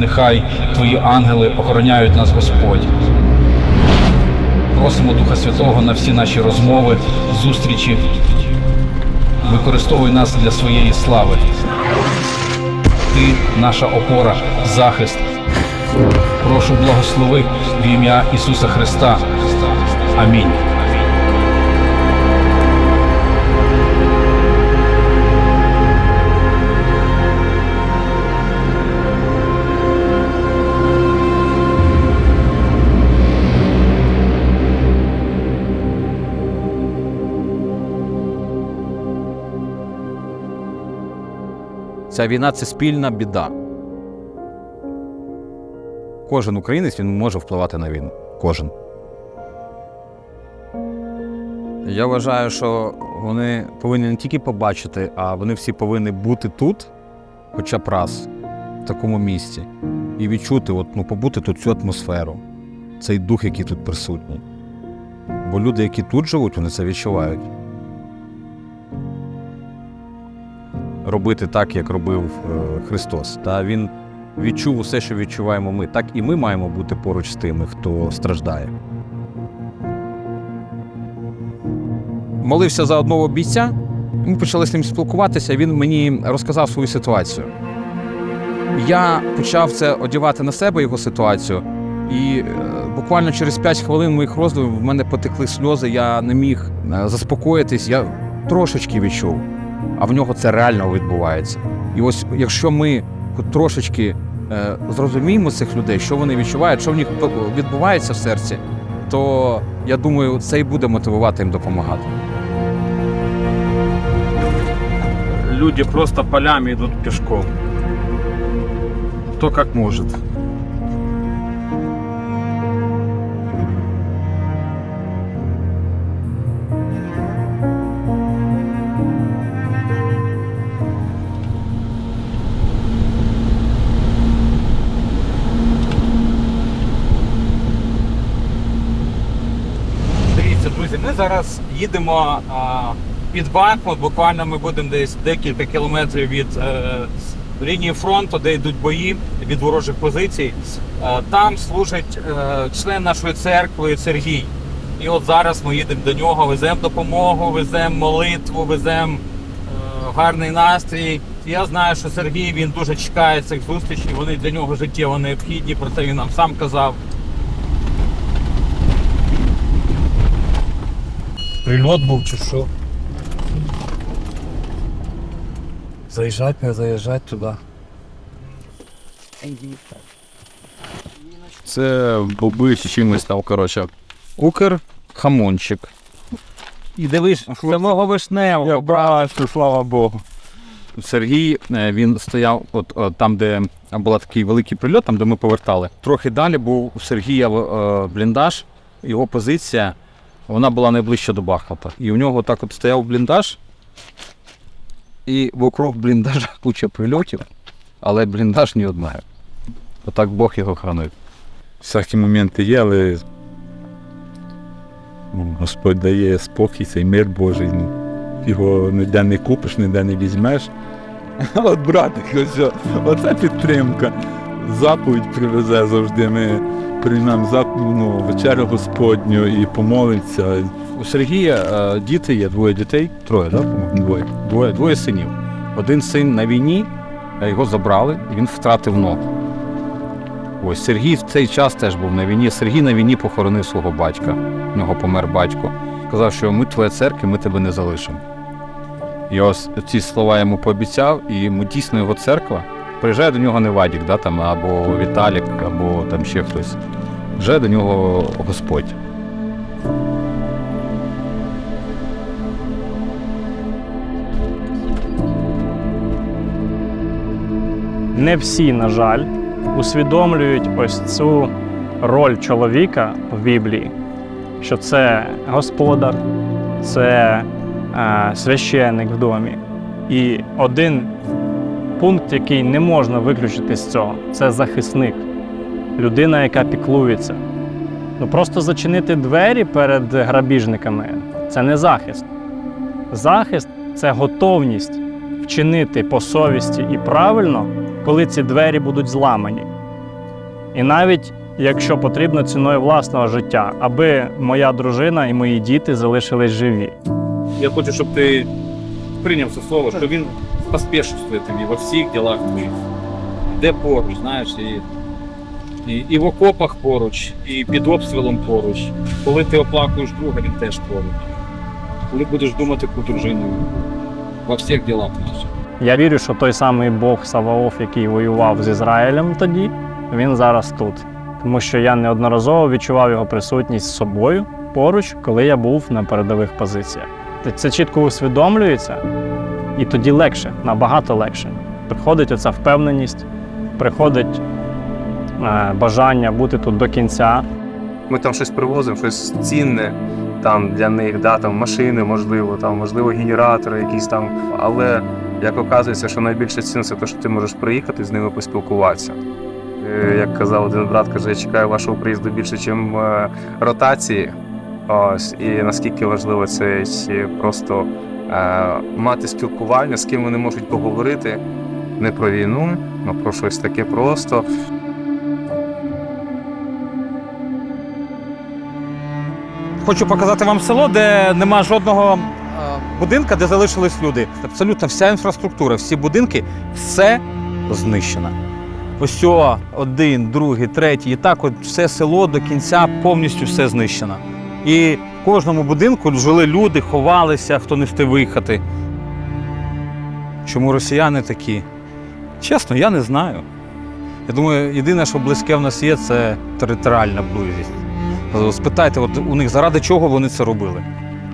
Нехай Твої ангели охороняють нас, Господь. Просимо Духа Святого на всі наші розмови, зустрічі. Використовуй нас для своєї слави. Ти наша опора, захист. Прошу благослови в ім'я Ісуса Христа. Амінь. Ця війна це спільна біда. Кожен українець він може впливати на війну. Кожен. Я вважаю, що вони повинні не тільки побачити, а вони всі повинні бути тут, хоча б раз, в такому місці, і відчути, от, ну, побути тут цю атмосферу, цей дух, який тут присутній. Бо люди, які тут живуть, вони це відчувають. Робити так, як робив е, Христос. Та він відчув усе, що відчуваємо ми. Так і ми маємо бути поруч з тими, хто страждає. Молився за одного бійця. Ми почали з ним спілкуватися. Він мені розказав свою ситуацію. Я почав це одягати на себе його ситуацію, і е, буквально через 5 хвилин моїх роздумів в мене потекли сльози. Я не міг е, заспокоїтись. Я трошечки відчув а в нього це реально відбувається. І ось якщо ми трошечки е, зрозуміємо цих людей, що вони відчувають, що в них відбувається в серці, то я думаю, це і буде мотивувати їм допомагати. Люди просто полями идут пешком. Кто как может. Зараз їдемо а, під Бахмут. Буквально ми будемо десь декілька кілометрів від е, лінії фронту, де йдуть бої від ворожих позицій. Е, там служить е, член нашої церкви Сергій. І от зараз ми їдемо до нього, веземо допомогу, веземо молитву, веземо е, гарний настрій. Я знаю, що Сергій він дуже чекає цих зустрічей. Вони для нього життєво необхідні. Про це він нам сам казав. Прильот був чи що? Заїжджать, не заїжджать туди. Це боби чи чимось там, коротше. Укр хамончик. І дивись, самого вишневого. Я бачу, слава Богу. Сергій е, він стояв от, от там, де був такий великий прильот, там де ми повертали. Трохи далі був у Сергія е, бліндаж, його позиція вона була найближче до Бахмута. І у нього так от стояв бліндаж, і вокруг бліндажа куча прильотів, але бліндаж ні одного. Отак Бог його хранив. Всякі моменти є, але Господь дає спокій, цей мир Божий. Його ніде не купиш, ніде не візьмеш. От братик, оце підтримка. Заповідь привезе завжди. Ми приймемо ну, вечерю Господню і помолиться. У Сергія е, діти є, двоє дітей, троє, да? Двоє. Двоє, двоє синів. Один син на війні, е, його забрали, і він втратив ногу. Ось Сергій в цей час теж був на війні. Сергій на війні похоронив свого батька. В нього помер батько. Казав, що ми твоя церква, ми тебе не залишимо. І ось ці слова йому пообіцяв, і йому дійсно його церква. Приїжджає до нього не Вадік, да, там, або Віталік, або там ще хтось. Вже до нього Господь. не всі, на жаль, усвідомлюють ось цю роль чоловіка в Біблії, що це господар, це е, священник в домі. І один пункт, який не можна виключити з цього, це захисник, людина, яка піклується. Ну просто зачинити двері перед грабіжниками це не захист. Захист це готовність вчинити по совісті і правильно, коли ці двері будуть зламані. І навіть якщо потрібно ціною власного життя, аби моя дружина і мої діти залишились живі. Я хочу, щоб ти прийняв це слово, що він поспішствує тобі во всіх ділах твоїх. Де поруч, знаєш, і, і, і в окопах поруч, і під обстрілом поруч. Коли ти оплакуєш друга, він теж поруч. Коли будеш думати про дружину во всіх ділах наших. Я вірю, що той самий Бог Саваоф, який воював з Ізраїлем тоді, він зараз тут. Тому що я неодноразово відчував його присутність з собою поруч, коли я був на передових позиціях. Це чітко усвідомлюється, і тоді легше, набагато легше. Приходить оця впевненість, приходить е, бажання бути тут до кінця. Ми там щось привозимо, щось цінне там для них, да, там машини, можливо, там, можливо, генератори якісь там. Але як оказується, що найбільше цінне це те, що ти можеш приїхати з ними поспілкуватися. Е, Як казав один брат, каже, я чекаю вашого приїзду більше, ніж ротації. Ось, і наскільки важливо це просто е, мати спілкування, з ким вони можуть поговорити не про війну, а про щось таке просто. Хочу показати вам село, де нема жодного е, будинка, де залишились люди. Абсолютно вся інфраструктура, всі будинки, все знищено. Ось один, другий, третій, і так от все село до кінця повністю все знищено. І в кожному будинку жили люди, ховалися, хто не встиг виїхати. Чому росіяни такі? Чесно, я не знаю. Я думаю, єдине, що близьке в нас є, це територіальна близькість. Спитайте, от у них заради чого вони це робили?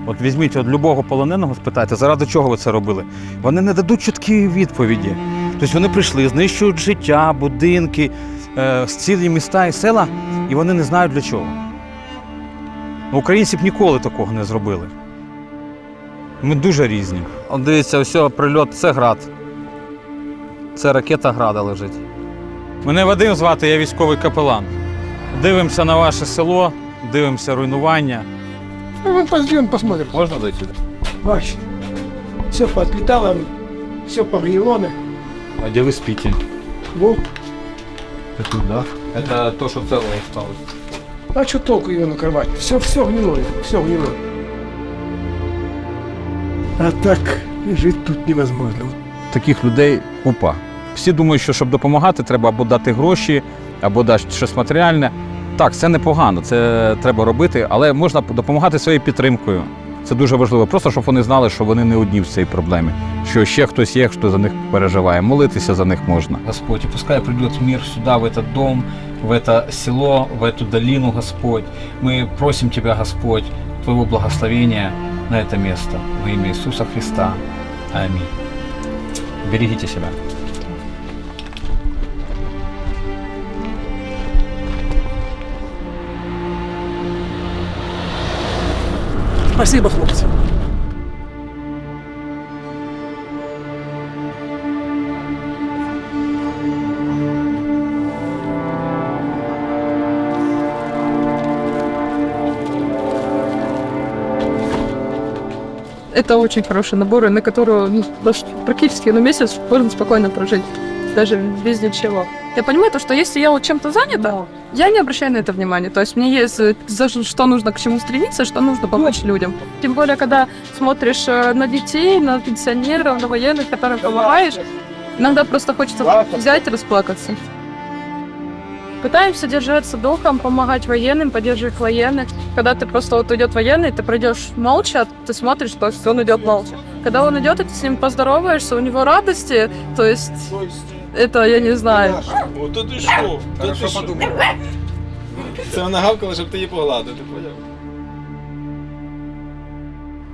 От візьміть от любого полоненого, спитайте, заради чого ви це робили? Вони не дадуть чіткі відповіді. Тобто вони прийшли, знищують життя, будинки, е, цілі міста і села, і вони не знають для чого. Ну, Українці б ніколи такого не зробили. Ми дуже різні. От дивіться, ось прильот, це град. Це ракета града лежить. Мене Вадим звати, я військовий капелан. Дивимося на ваше село, дивимося руйнування. Ну, пойдем посмотрим. Можна дойти? Бач, все поотлетало, все погнило. А де ви спите? Во. Тут, да? Це то, що целое осталось. А что толку ее накрывать? Все, все гнилое, все гнилое. А так жить тут невозможно. Таких людей купа. Всі думають, що щоб допомагати, треба або дати гроші, або дати щось матеріальне. Так, це непогано, це треба робити, але можна допомагати своєю підтримкою. Це дуже важливо. Просто щоб вони знали, що вони не одні в цій проблемі, що ще хтось є, хто за них переживає. Молитися за них можна. Господь, пускай прийде мир сюди, в этот дом, в это село, в эту долину, Господь. Мы просим Тебя, Господь, Твоего благословения на это место. Во имя Иисуса Христа. Аминь. Берегите себя. Спасибо, хлопцы. Это очень хороший набор, на который ну, практически ну, месяц можно спокойно прожить, даже без ничего. Я понимаю то, что если я вот чем-то занята, я не обращаю на это внимания. То есть мне есть э, за что нужно к чему стремиться, что нужно помочь людям. Тем более, когда смотришь э, на детей, на пенсионеров, на военных, которым помогаешь, иногда просто хочется взять и расплакаться. Пытаемся держаться духом, помогать военным, поддерживать военных. Когда ты просто вот идет военный, ты пройдешь молча, ты смотришь, то есть он идет молча. Когда он идет, и ты с ним поздороваешься, у него радости, то есть это я не знаю. О, то ти що? То ти що? Це вона гавкала, щоб ти її погладив, ти поняв?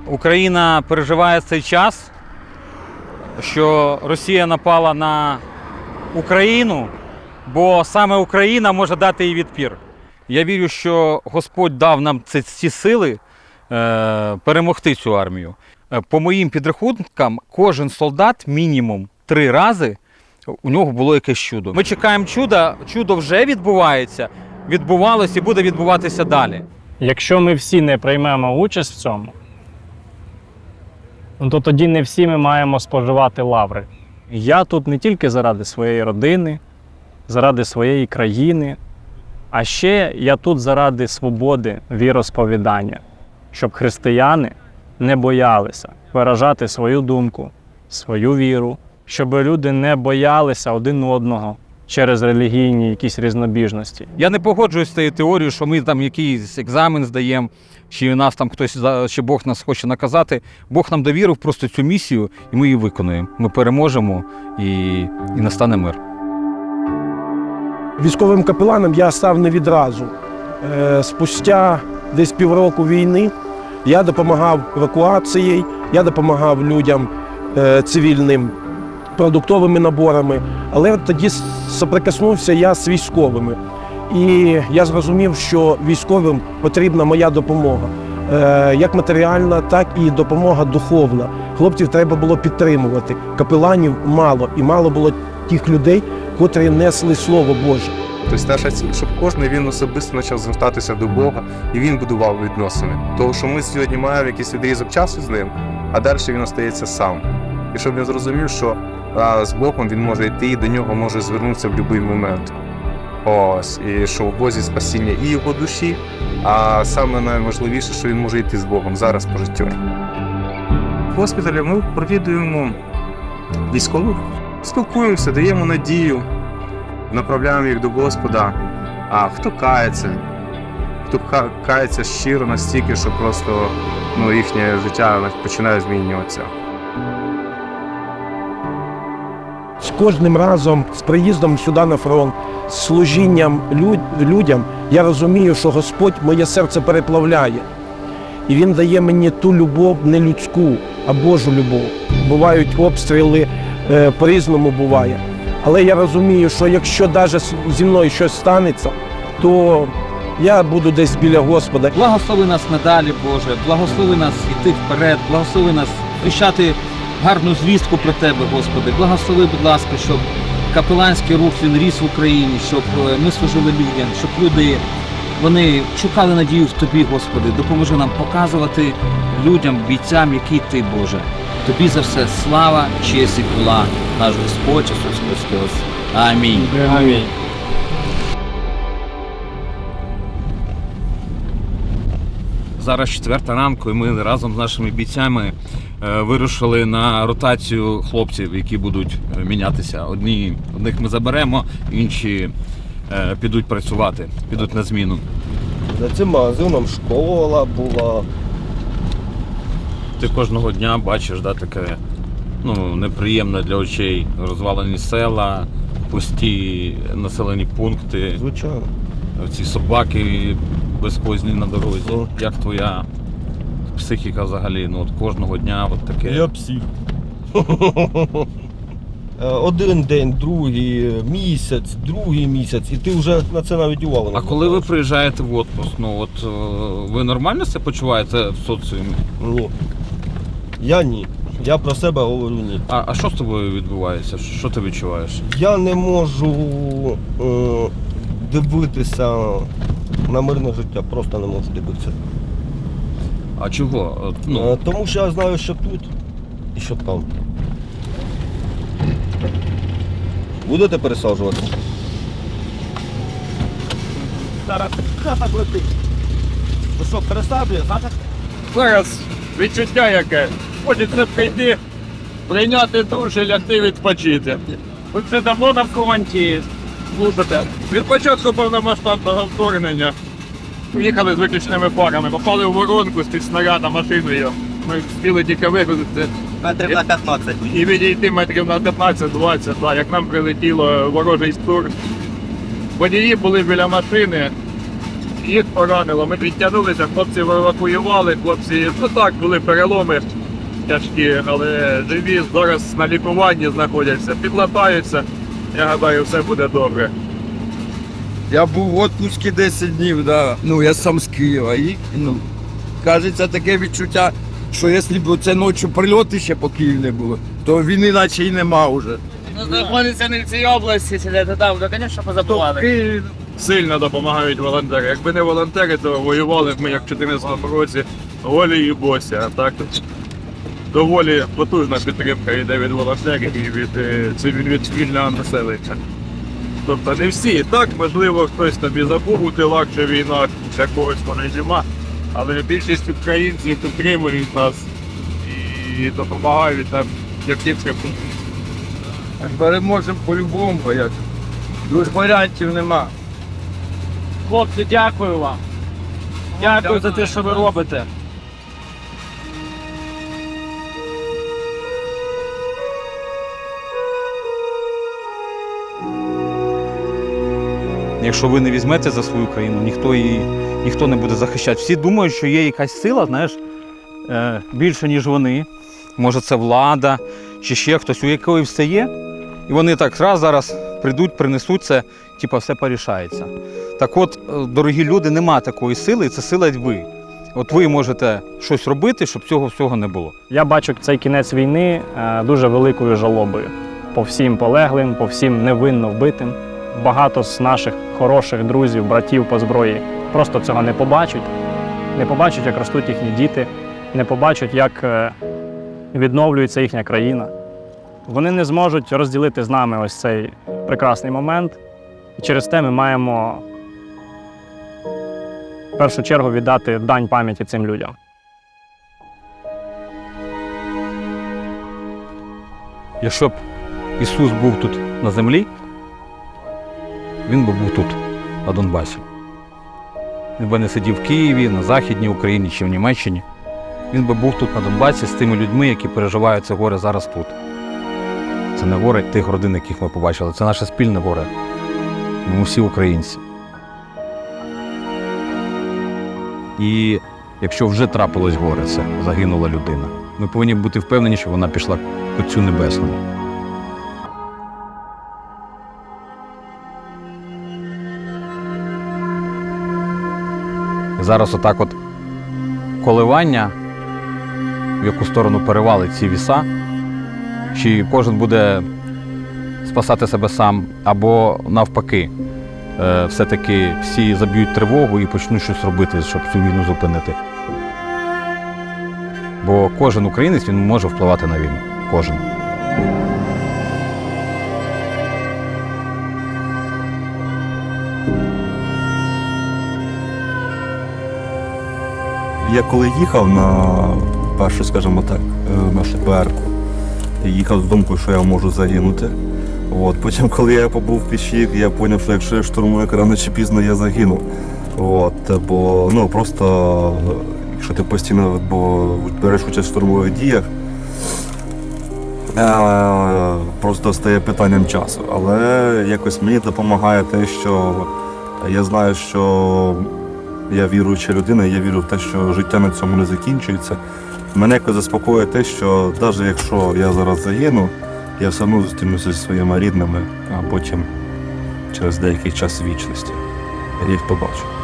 Україна переживає цей час, що Росія напала на Україну, бо саме Україна може дати їй відпір. Я вірю, що Господь дав нам ці, ці сили е, перемогти цю армію. Е, По моїм підрахункам, кожен солдат мінімум три рази у нього було якесь чудо. Ми чекаємо чуда, чудо вже відбувається, відбувалося і буде відбуватися далі. Якщо ми всі не приймемо участь в цьому, ну, то тоді не всі ми маємо споживати лаври. Я тут не тільки заради своєї родини, заради своєї країни, А ще я тут заради свободи віросповідання, щоб християни не боялися виражати свою думку, свою віру, щоб люди не боялися один одного через релігійні якісь різнобіжності. Я не погоджуюсь з цією теорією, що ми там якийсь екзамен здаємо, чи нас там хтось чи Бог нас хоче наказати. Бог нам довірив просто цю місію, і ми її виконуємо. Ми переможемо і, і настане мир. Військовим капеланом я став не відразу. Е, Спустя десь півроку війни я допомагав евакуації, я допомагав людям е, цивільним продуктовими наборами, але тоді соприкоснувся я з військовими. І я зрозумів, що військовим потрібна моя допомога. Е, Як матеріальна, так і допомога духовна. Хлопців треба було підтримувати. Капеланів мало, і мало було тих людей, котрі несли Слово Боже. Тобто наша ціль, щоб кожен він особисто почав звертатися до Бога і він будував відносини. Тому що ми сьогодні маємо якийсь відрізок часу з ним, а далі він остається сам. І щоб він зрозумів, що а, з Богом він може йти і до нього може звернутися в будь-який момент. Ось, і що в Бозі спасіння і його душі, а саме найважливіше, що він може йти з Богом зараз по життю. В госпіталі ми провідуємо військових, спілкуємося, даємо надію, направляємо їх до Господа. А хто кається, хто кається щиро настільки, що просто ну, їхнє життя починає змінюватися. з кожним разом, з приїздом сюди на фронт, з служінням люд- людям, я розумію, що Господь моє серце переплавляє. І Він дає мені ту любов, не людську, а Божу любов. Бувають обстріли, е, по-різному буває. Але я розумію, що якщо навіть зі мною щось станеться, то я буду десь біля Господа. Благослови нас надалі, Боже, благослови нас йти вперед, благослови нас вищати гарну звістку про Тебе, Господи. Благослови, будь ласка, щоб капеланський рух він ріс в Україні, щоб е, ми служили людям, щоб люди вони шукали надію в Тобі, Господи. Допоможи нам показувати людям, бійцям, який Ти, Боже. Тобі за все слава, честь і хвала, наш Господь Ісус Христос. Амінь. Амінь. Зараз четверта ранку, і ми разом з нашими бійцями е, вирушили на ротацію хлопців, які будуть е, мінятися. Одні одних ми заберемо, інші підуть працювати, підуть на зміну. За цим магазином школа була. Ти кожного дня бачиш, да, таке ну, неприємне для очей розвалені села, пусті населені пункти, Звичайно. ці собаки безхозні на дорозі. Як твоя психіка взагалі? Ну, от кожного дня от таке. Я псих. Е, Один день, другий місяць, другий місяць, і ти вже на це навіть увагу не А коли ви приїжджаєте в отпуск, ну от е, ви нормально себе почуваєте в соціумі? Ні. Я ні. Я про себе говорю ні. А, а що з тобою відбувається? Що ти відчуваєш? Я не можу е, дивитися на мирне життя, просто не можу дивитися. А чого? Е, Ну, Тому що я знаю, що тут і що там. Будете пересаджуватися? Зараз хата летить. Ну що, пересаджує, хата? Зараз відчуття яке. Хочеться прийти, прийняти душ і лягти відпочити. Ви це давно на фронті служите. Від початку повномасштабного вторгнення їхали з виключними парами, попали в воронку з-під снаряда машиною. Ми встигли тільки вигрузити. Метрів на 15. І відійти метрів на 15-20, да, як нам прилетіло ворожий стур. Водії були біля машини, їх поранило. Ми відтягнулися, хлопці евакуювали, хлопці, ну так, були переломи тяжкі, але живі зараз на лікуванні знаходяться, підлатаються. Я гадаю, все буде добре. Я був в отпуску 10 днів, да. ну я сам з Києва. І ну, кажеться таке відчуття, що якщо б це ночі прильоти ще по не було, то війни наче і нема вже. Ну, знаходиться не в цій області, сидіти там, то, звісно, позабували. Сильно допомагають волонтери. Якби не волонтери, то воювали б ми як в 2014 році голі і босі. А так доволі потужна підтримка йде від волонтерів і від, е, цивіль- від цивільного населення. Тобто не всі. Так, можливо, хтось тобі забув у тилах, що війна для когось вона зима, але більшість українців підтримують нас і допомагають нам як тільки Переможемо по-любому, як. Дуже варіантів нема. Хлопці, дякую вам. Дякую за те, що ви робите. Якщо ви не візьмете за свою країну, ніхто її ніхто не буде захищати. Всі думають, що є якась сила, знаєш, е, більше, ніж вони. Може, це влада чи ще хтось, у якої все є. І вони так раз зараз прийдуть, принесуть це, типу, все порішається. Так от, е, дорогі люди, нема такої сили, і це сила ви. От ви можете щось робити, щоб цього всього не було. Я бачу цей кінець війни е, дуже великою жалобою по всім полеглим, по всім невинно вбитим. Багато з наших хороших друзів, братів по зброї просто цього не побачать, не побачать, як ростуть їхні діти, не побачать, як е, відновлюється їхня країна. Вони не зможуть розділити з нами ось цей прекрасний момент. І через те ми маємо в першу чергу віддати дань пам'яті цим людям. Якщо б Ісус був тут на землі, Він би був тут, на Донбасі. Він би не сидів в Києві, на Західній Україні чи в Німеччині. Він би був тут на Донбасі з тими людьми, які переживають це горе зараз тут. Це не горе тих родин, яких ми побачили, це наше спільне горе. Ми всі українці. І якщо вже трапилось горе, це загинула людина. Ми повинні бути впевнені, що вона пішла к Отцю Небесному. Зараз отак от коливання, в яку сторону перевалить ці віса, чи кожен буде спасати себе сам, або навпаки, е, все-таки всі заб'ють тривогу і почнуть щось робити, щоб цю війну зупинити. Бо кожен українець він може впливати на війну. Кожен. Я коли їхав на першу, скажімо так, е, нашу їхав з думкою, що я можу загинути. От. Потім, коли я побув в піші, я зрозумів, що якщо я штурмую рано чи пізно, я загину. От. Бо ну, просто, якщо ти постійно бо, береш участь в штурмових діях, е, просто стає питанням часу. Але якось мені допомагає те, що я знаю, що я віруюча людина, я вірю в те, що життя на цьому не закінчується. Мене заспокоює те, що навіть якщо я зараз загину, я все одно зустрінуся зі своїми рідними, а потім через деякий час вічності. Я їх побачу.